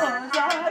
আমার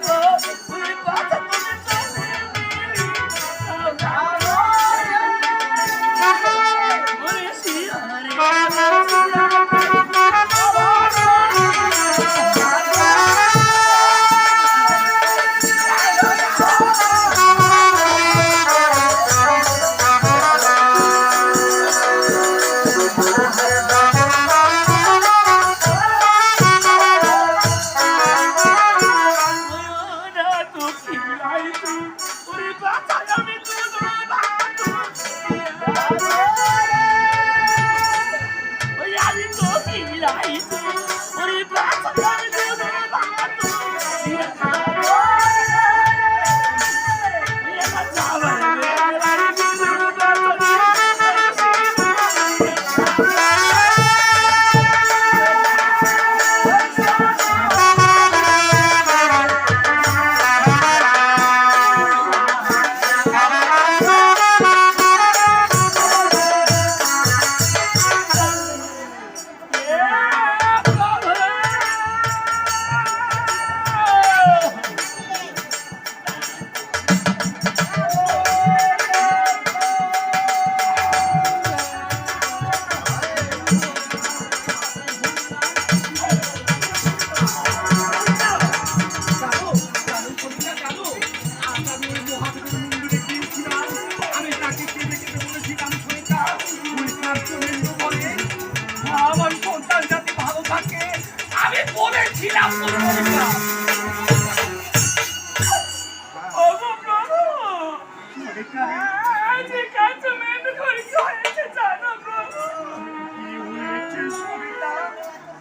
সরিতা?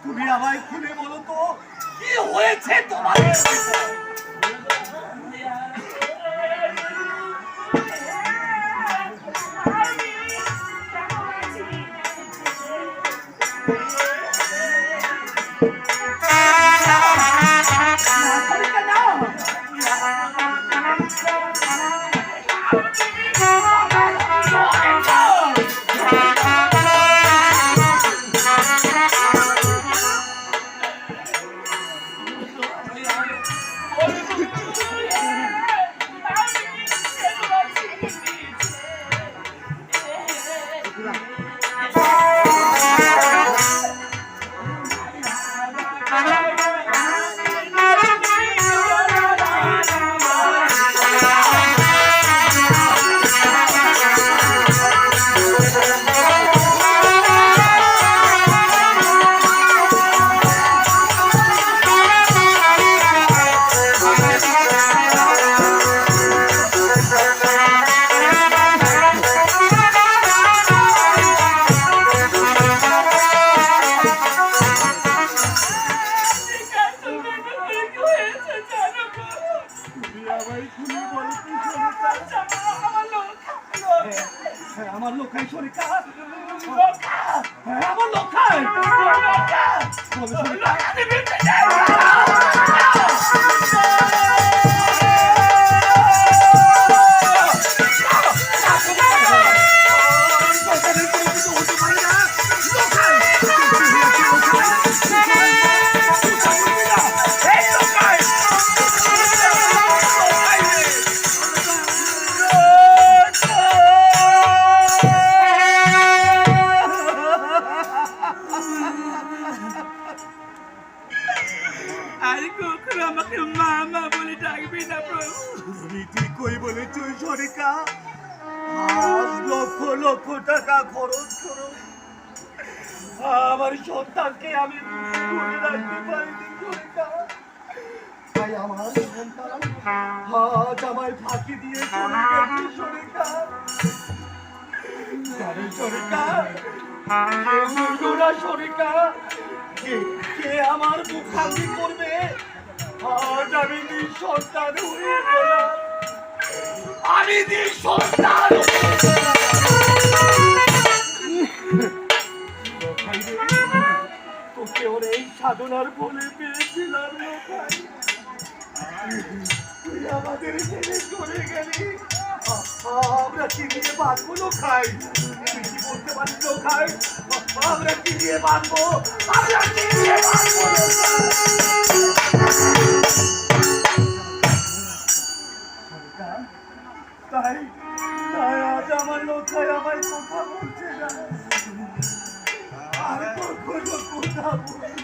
তুমি আমায় খুলে বলো তো। কি হয়েছে তোমাদের হ্যাঁ, আমার লোকাই সরিতা হ্যাঁ, সরিকা আজ লক্ষ লক্ষ টাকা খরচ করো আমার সন্তানকে আমি ধরে আমার সন্তান করবে, আজ আমি নিঃসন্তান হয়ে গেলাম। এই সাধনার বলে পেয়েছিলাম তুই আমাদের ছেড়ে চলে আমরা কি দিয়ে লোকাই। আমরা কি দিয়ে বাঁচবো আমরা কি দিয়ে বাঁচবো Bravo.